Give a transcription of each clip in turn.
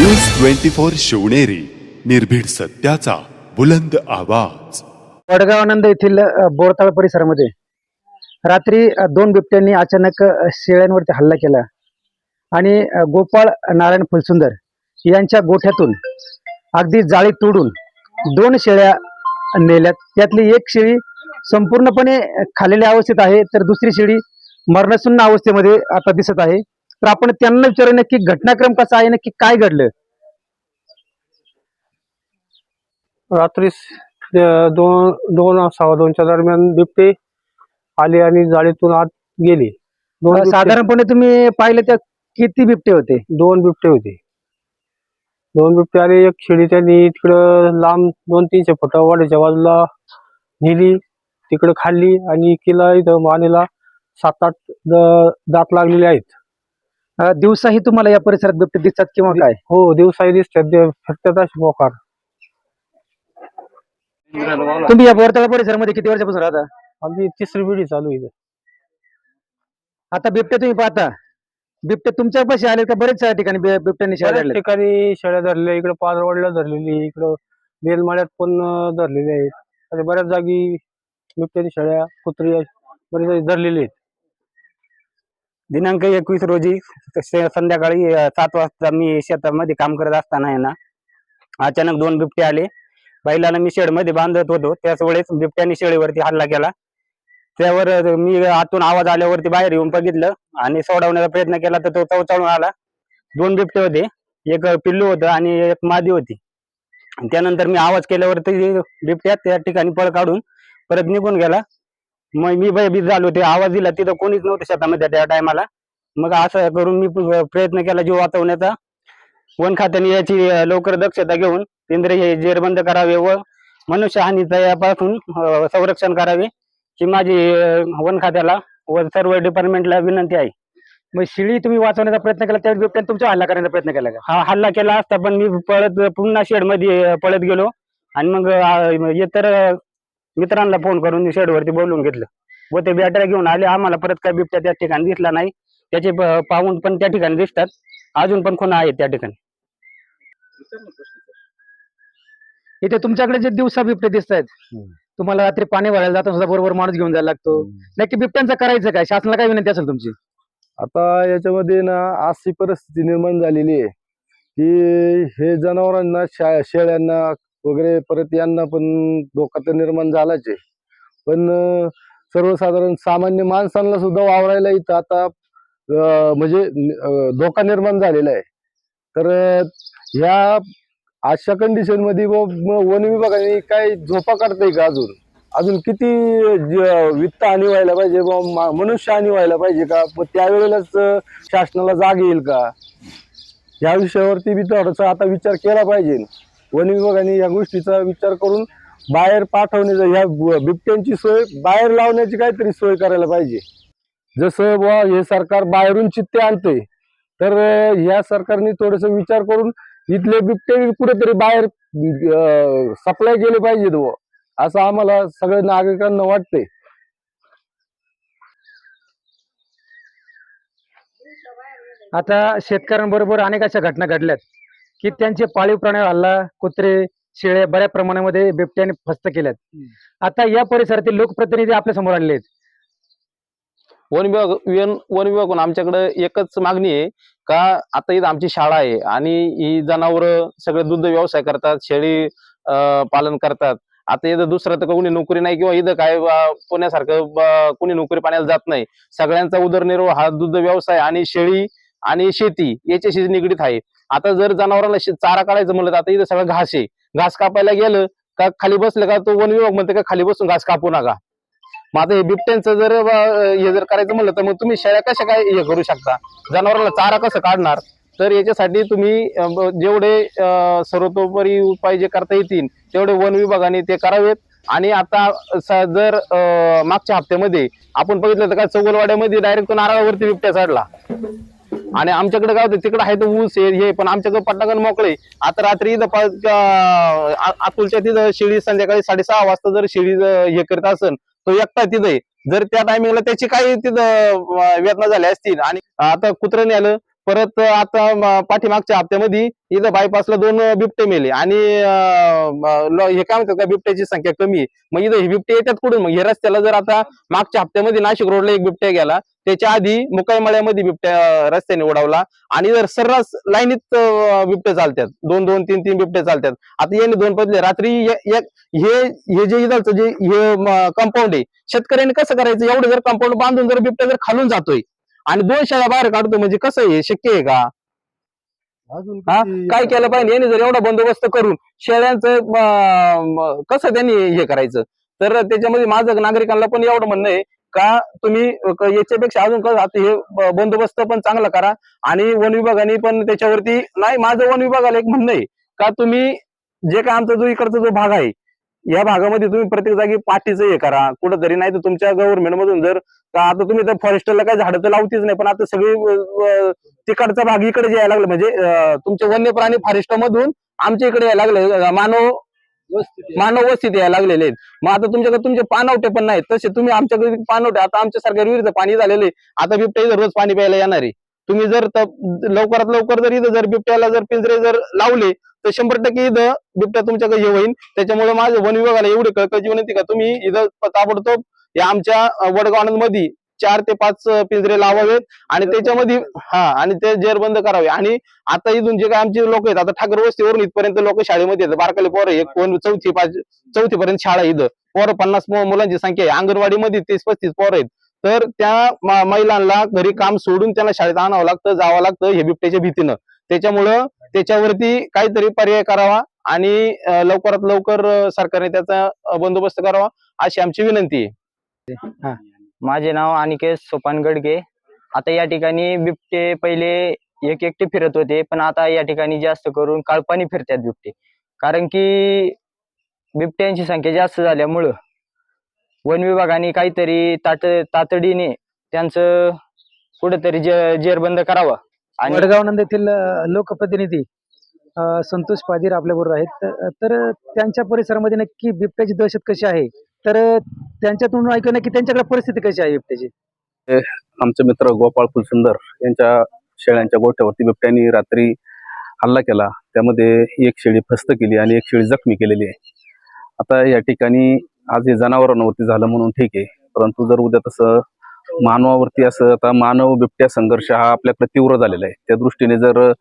News twenty four Shivneri निर्भीड सत्याचा बुलंद आवाज. वडगावानंद येथील बोरताळ परिसरामध्ये रात्री दोन बिबट्यांनी अचानक शेळ्यांवरती हल्ला केला आणि गोपाळ नारायण फुलसुंदर यांच्या गोठ्यातून अगदी जाळी तोडून दोन शेळ्या नेल्यात. त्यातली एक शेळी संपूर्णपणे खालेल्या अवस्थेत आहे तर दुसरी शेळी मरणसुन्न अवस्थेमध्ये आता दिसत आहे. तर आपण त्यांना विचारू नक्की घटनाक्रम कसा आहे नक्की काय घडलं? रात्री दोन दोन सव्वा दोनच्या दरम्यान बिबटे आले आणि जाळीतून आत गेले. दोन साधारणपणे तुम्ही पाहिलं त्या किती बिबटे होते? दोन बिबटे होते. दोन बिबटे आले एक शेळी त्यांनी तिकडं लांब दोन तीनशे फुट वाड्याच्या बाजूला नेली तिकडं खाल्ली आणि केला इथं मानेला सात आठ दात लागलेले आहेत. दिवसाही तुम्हाला या परिसरात बिबटे दिसतात किंवा काय? हो दिवसाही दिसतात. फिरतात मोकार. तुम्ही या बोरतळा परिसरामध्ये किती वर्षापासून राहता? आमची तिसरी पिढी चालू आहे. आता बिबटे तुम्ही पाहता. बिबटे तुमच्या पाशी आले का बरेच ठिकाणी बिबट्यांनी शेळ्या धरल्या. ठिकाणी शेळ्या धरलेल्या इकडे पारवाडला धरलेली इकडं बेलमाळ्यात पण अं, धरलेल्या आहेत. अशा बऱ्याच जागी बिबट्याची शेळ्या कुत्री बरेच धरलेले आहेत. दिनांक एकवीस रोजी संध्याकाळी सात वाजता मी शेतामध्ये काम करत असताना आहे ना अचानक दोन बिबटे आले. बैलाला मी शेडमध्ये बांधत होतो. त्याच वेळेस बिबट्याने शेळीवरती हल्ला केला. त्यावर मी आतून आवाज आल्यावरती बाहेर येऊन बघितलं आणि सोडवण्याचा प्रयत्न केला तर तो चवचाळून आला. दोन बिबटे होते. एक पिल्लू होतं आणि एक मादी होती. त्यानंतर मी आवाज केल्यावरती बिबट्या त्या ठिकाणी पळ काढून परत निघून गेला. मग मी भयभीत झालो ते आवाज दिला. तिथं कोणीच नव्हतं शेतामध्ये त्या टायमाला. मग असं करून मी प्रयत्न केला जीव वाचवण्याचा. वन खात्याने याची लवकर दक्षता घेऊन पिंजरे हे जेरबंद करावे व मनुष्यहानीचा यापासून संरक्षण करावे ही माझी वन खात्याला व सर्व डिपार्टमेंटला विनंती आहे. मग शिळी तुम्ही वाचवण्याचा प्रयत्न केला त्यावेळी बिबट्याने तुमच्या हल्ला करण्याचा प्रयत्न केला का? हा हल्ला केला असता पण मी पळत पुन्हा शेडमध्ये पळत गेलो. आणि मग इतर मित्रांना फोन करून शेडवरती बोलवून घेतलं. व ते बॅटऱ्या घेऊन आले. आम्हाला परत काय बिबट्या त्या ठिकाणी दिसला नाही. त्याचे प- पाऊंड पण त्या ठिकाणी दिसतात. अजून पण खुणा आहेत त्या ठिकाणी. इथे तुमच्याकडे जे दिवसा बिबटे दिसत आहेत तुम्हाला रात्री पाणी भरायला जाताना सुद्धा बरोबर माणूस घेऊन जायला लागतो. नक्की बिबट्यांचं करायचं काय? शासनाला काय विनंती असेल तुमची? आता याच्यामध्ये ना अशी परिस्थिती निर्माण झालेली आहे की हे जनावरांना शेळ्यांना वगैरे परत यांना पण धोका तर निर्माण झालाच आहे. पण सर्वसाधारण सामान्य माणसांना सुद्धा वावरायला इथं आता म्हणजे धोका निर्माण झालेला आहे. तर ह्या अशा कंडिशनमध्ये वन विभागाने काय झोपा काढताय का अजून? अजून किती ज- वित्त हानी व्हायला पाहिजे व मा- मनुष्य हानी व्हायला पाहिजे का? मग त्यावेळेलाच शासनाला जाग येईल का? या विषयावरती बी थोडासा आता विचार केला पाहिजे. वन विभागाने या गोष्टीचा विचार करून बाहेर पाठवण्याचा ह्या बिबट्यांची सोय बाहेर लावण्याची काहीतरी सोय करायला पाहिजे. जसं बुवा हे सरकार बाहेरून चित्ते आणते तर ह्या या सरकारने थोडस विचार करून इथले बिबटे कुठेतरी बाहेर सप्लाय केले पाहिजेत व असं आम्हाला सगळ्या नागरिकांना वाटतंय. आता शेतकऱ्यांबरोबर अनेक अशा घटना घडल्यात. की त्यांचे पाळीव प्राण्यावर हल्ला कुत्रे शेळे बऱ्याच प्रमाणामध्ये बिबट्याने फस्त केल्यात. आता या परिसरातील लोकप्रतिनिधी आपल्यासमोर आलेले आहेत. वन विभाग वन वन विभागाकडून आमच्याकडे एकच मागणी आहे का आता इथं आमची शाळा आहे आणि ही जनावरं सगळे दुग्ध व्यवसाय करतात शेळी पालन करतात. आता इथं दुसरं तर कोणी नोकरी नाही किंवा इथं काय पुण्यासारखं कोणी नोकरी पाण्याला जात नाही. सगळ्यांचा उदरनिर्वाह हा दुग्ध व्यवसाय आणि शेळी आणि शेती याच्याशी निगडीत आहे. आता जर जनावरांना चारा काढायचं म्हणलं तर आता इथं सगळं घास आहे. घास कापायला गेलं का खाली बसलं का तो वन विभाग म्हणते का खाली बसून घास कापू नका. मग आता हे बिबट्यांचं जर हे जर करायचं म्हणलं तर मग तुम्ही शेळ्या कशा काय हे करू शकता? जनावरांना चारा कसं काढणार? तर याच्यासाठी तुम्ही जेवढे सर्वतोपरी उपाय जे करता येतील तेवढे वन विभागाने ते करावेत. आणि आता जर मागच्या हप्त्यामध्ये आपण बघितलं तर काय चौगलवाड्यामध्ये डायरेक्ट तो नारळावरती बिबट्या चढला. आणि आमच्याकडे काय होतं तिकडे आहे तर ऊस आहे हे पण आमच्याकडे पट्टागण मोकळे आता रात्री इथं अतुलच्या तिथं शेळी संध्याकाळी साडेसहा वाजता जर शेळी हे करत असेल तो एकटा तिथं जर त्या टायमिंगला त्याची काही तिथं वेदना झाल्या असतील आणि आता कुत्र्याने आलं परत आता पाठीमागच्या हप्त्यामध्ये इथं बायपासला दोन बिबटे मेले. आणि हे काय म्हणतात का बिबट्याची संख्या कमी आहे. मग इथं हे बिबटे येतात कुठून? मग हे रस्त्याला जर आता मागच्या हप्त्यामध्ये नाशिक रोडला एक बिबट्या गेला त्याच्या आधी मुकाईमळ्यामध्ये बिबट्या रस्त्याने उडावला. आणि जर सर्रास लाईनीत बिबटे चालतात दोन दोन तीन तीन बिबटे चालतात आता याने दोन पदले. रात्री एक हे हे जे इथलचं जे हे कंपाऊंड आहे शेतकऱ्यांनी कसं करायचं? एवढं जर कंपाऊंड बांधून जर बिबट्या जर खालून जातोय आणि दोन शाळा बाहेर काढतो म्हणजे कसं आहे? शक्य आहे का? अजून हा? किती- काय केलं पाहिजे? यांनी जर एवढा बंदोबस्त करून शेळ्यांचं म- म- कसं त्यांनी हे करायचं? तर त्याच्यामध्ये माझं नागरिकांना पण एवढं म्हणणं आहे का तुम्ही क- याच्यापेक्षा अजून कसं आता हे ब- बंदोबस्त पण चांगला करा. आणि वन विभागाने पण त्याच्यावरती नाही माझं वन विभागाला एक म्हणणं आहे का तुम्ही जे काय आमचा जो इकडचा जो भाग आहे या भागामध्ये तुम्ही प्रत्येक जागी पाठीचं हे करा. कुठंतरी नाही तर तुमच्या गव्हर्नमेंट मधून जर आता तुम्ही तर फॉरेस्टरला काय झाडं तर लावतीच नाही पण आता सगळी तिकडचा भाग इकडे यायला लागला म्हणजे तुमचे वन्य प्राणी फॉरेस्ट मधून आमच्या इकडे यायला लागले मानव मानव वस्तीत यायला लागलेले आहेत. मग आता तुमच्याकडे तुमचे पानवटे पण नाहीत. तसे तुम्ही आमच्याकडे पानवटे आता आमच्या सारख्या विहिरीचं पाणी झालेले आता बिबट्या रोज पाणी प्यायला येणार आहे. तुम्ही जर लवकरात लवकर जर इथं जर बिबट्याला जर पिंजरे जर लावले तर शंभर टक्के इथं बिबट्या तुमच्याकडे हे होईल त्याच्यामुळे माझं वन विभागाला एवढी कळकळची विनंती का तुम्ही इथं ताबडतोब या आमच्या वडगावमध्ये चार ते पाच पिंजरे लावावेत आणि त्याच्यामध्ये हा आणि ते जेरबंद करावे. आणि आता इथून जे काय आमचे लोक आहेत आता ठाकर वस्तीवरून इथपर्यंत लोक शाळेमध्ये येतात बारकाले पोरं एक कोण चौथी पाच चौथी पर्यंत शाळा इथं. पोरं पन्नास मुलांची संख्या आहे. अंगणवाडीमध्ये तीस पस्तीस पोरं आहेत. तर त्या महिलांना घरी काम सोडून त्यांना शाळेत आणावं लागतं जावं लागतं हे बिबट्याच्या भीतीनं. त्याच्यामुळं त्याच्यावरती काहीतरी पर्याय करावा आणि लवकरात लवकर सरकारने त्याचा बंदोबस्त करावा अशी आमची विनंती आहे. माझे नाव अनिकेत सोपान गडगे. आता या ठिकाणी बिबटे पहिले एक एकटे फिरत होते पण आता या ठिकाणी जास्त करून काळपाणी फिरतात बिबटे. कारण की बिबट्यांची संख्या जास्त झाल्यामुळं वन विभागाने काहीतरी ताट तातडीने त्यांचं कुठंतरी जे जेरबंद करावं. आणि वडगाव नंद येथील लोकप्रतिनिधी संतोष पाजीर आपल्याबरोबर आहेत. तर त्यांच्या परिसरामध्ये नक्की बिबट्याची दहशत कशी आहे? तर त्यांच्यातून ऐकून की त्यांच्याकडे परिस्थिती कशी आहे बिबट्याची? आमचे मित्र गोपाळ फुलसुंदर यांच्या शेळ्यांच्या गोठ्यावरती बिबट्यानी रात्री हल्ला केला. त्यामध्ये एक शेळी फस्त केली आणि एक शेळी जखमी केलेली आहे. आता या ठिकाणी आज हे जनावरांवरती झालं म्हणून ठीक आहे. परंतु जर उद्या तसं मानवावरती असं आता मानव बिबट्या संघर्ष हा आपल्याकडे तीव्र झालेला आहे. त्या दृष्टीने जर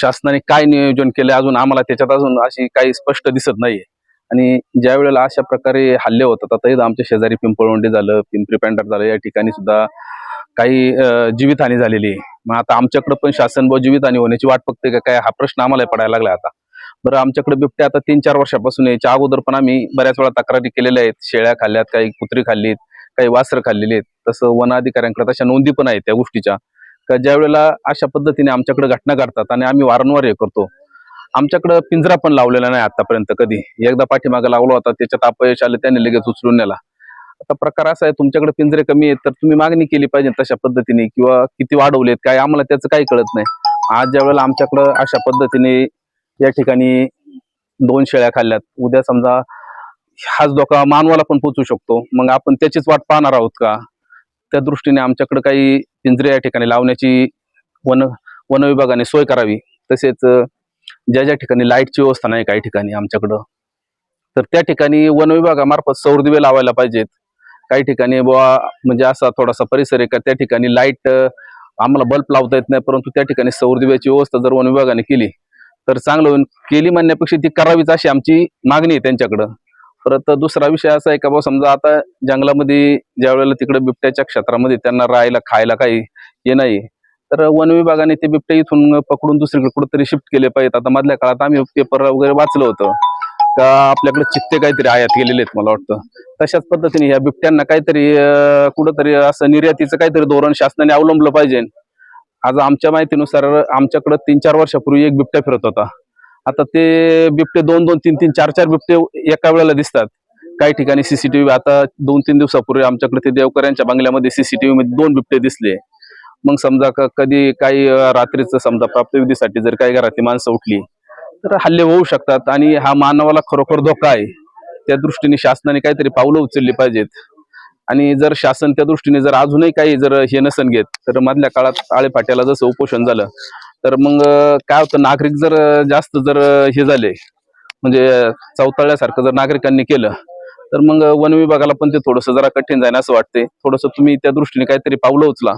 शासनाने काय नियोजन केलं अजून आम्हाला त्याच्यात अजून अशी काही स्पष्ट दिसत नाहीये. आणि ज्या वेळेला अशा प्रकारे हल्ले होतात आता इथं आमच्या शेजारी पिंपळवंडी झालं पिंपरी पॅन्डर झालं या ठिकाणी सुद्धा काही जीवितहानी झालेली आहे. मग आता आमच्याकडे पण शासन व जीवितहानी होण्याची वाट बघते का काय हा प्रश्न आम्हाला पडायला लागला आता. बरं आमच्याकडे बिबट्या आता तीन चार वर्षापासून याच्या अगोदर पण आम्ही बऱ्याच वेळा तक्रारी केलेल्या आहेत. शेळ्या खाल्ल्यात काही कुत्री खाल्लीत काही वासर खाल्लेले आहेत तसं वन अधिकाऱ्यांकडे तशा नोंदी पण आहेत त्या गोष्टीच्या. का ज्या वेळेला अशा पद्धतीने आमच्याकडे घटना घडतात आणि आम्ही वारंवार हे करतो आमच्याकडे पिंजरा पण लावलेला नाही आतापर्यंत कधी. एकदा पाठीमागे लावला होता त्याच्यात अपयश आलं त्याने लगेच उचलून नेला. आता प्रकार असा आहे तुमच्याकडे पिंजरे कमी आहेत तर तुम्ही मागणी केली पाहिजे तशा पद्धतीने किंवा किती वाढवलेत काय आम्हाला त्याचं काही कळत नाही. आज ज्या वेळेला आमच्याकडं अशा पद्धतीने या ठिकाणी दोन शेळ्या खाल्ल्यात उद्या समजा हाच धोका मानवाला पण पोचू शकतो. मग आपण त्याचीच वाट पाहणार आहोत का? त्या दृष्टीने आमच्याकडे काही पिंजरे या ठिकाणी लावण्याची वन वन विभागाने सोय करावी. तसेच ज्या ज्या ठिकाणी लाईटची व्यवस्था नाही काही ठिकाणी आमच्याकडं तर त्या ठिकाणी वन विभागामार्फत सौर दिवे लावायला पाहिजेत. काही ठिकाणी बुवा म्हणजे असा थोडासा परिसर आहे का त्या ठिकाणी लाइट आम्हाला बल्ब लावता येत नाही परंतु त्या ठिकाणी सौर दिव्याची व्यवस्था जर वन विभागाने केली तर चांगलं होईल. केली म्हणण्यापेक्षा ती करावीच अशी आमची मागणी आहे त्यांच्याकडं. परत दुसरा विषय असा आहे का बुवा समजा आता जंगलामध्ये ज्या वेळेला तिकडे बिबट्याच्या क्षेत्रामध्ये त्यांना राहायला खायला काही हे नाही तर वन विभागाने ते बिबटे इथून पकडून दुसरीकडे कुठेतरी शिफ्ट केले पाहिजेत. आता मधल्या काळात आम्ही पेपर वगैरे वाचलं होतं. का आपल्याकडे चित्ते काहीतरी आयात केलेले आहेत मला वाटतं. तशाच पद्धतीने ह्या बिबट्यांना काहीतरी कुठंतरी असं निर्यातीचं काहीतरी धोरण शासनाने अवलंबलं पाहिजे. आज आमच्या माहितीनुसार आमच्याकडे तीन चार वर्षापूर्वी एक बिबट्या फिरत होता. आता ते बिबटे दोन दोन तीन तीन चार चार बिबटे एका वेळेला दिसतात. काही ठिकाणी सीसीटीव्ही आता दोन तीन दिवसापूर्वी आमच्याकडे ते देवकऱ्यांच्या बंगल्यामध्ये सीसीटीव्ही मध्ये दोन बिबटे दिसले. मग समजा कधी काही अं, रात्रीचं समजा प्राप्तविधीसाठी जर काही घरातली माणसं उठली तर हल्ले होऊ शकतात आणि हा मानवाला खरोखर धोका आहे. त्या दृष्टीने शासनाने काहीतरी पावलं उचलली पाहिजेत. आणि जर शासन त्या दृष्टीने जर अजूनही काही जर हे नसन घेत तर मधल्या काळात आळेफाट्याला जसं उपोषण झालं तर मग काय होतं नागरिक जर जास्त जर हे झाले म्हणजे चौताळल्यासारखं जर नागरिकांनी केलं तर मग वन विभागाला पण ते थोडंसं जरा कठीण जाईल असं वाटते थोडंसं तुम्ही त्या दृष्टीने काहीतरी पावलं उचला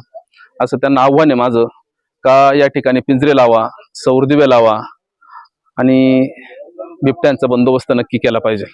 असं त्यांना आव्हान आहे माझं. का या ठिकाणी पिंजरे लावा सौरदिवे लावा आणि बिबट्यांचा बंदोबस्त नक्की केला पाहिजे.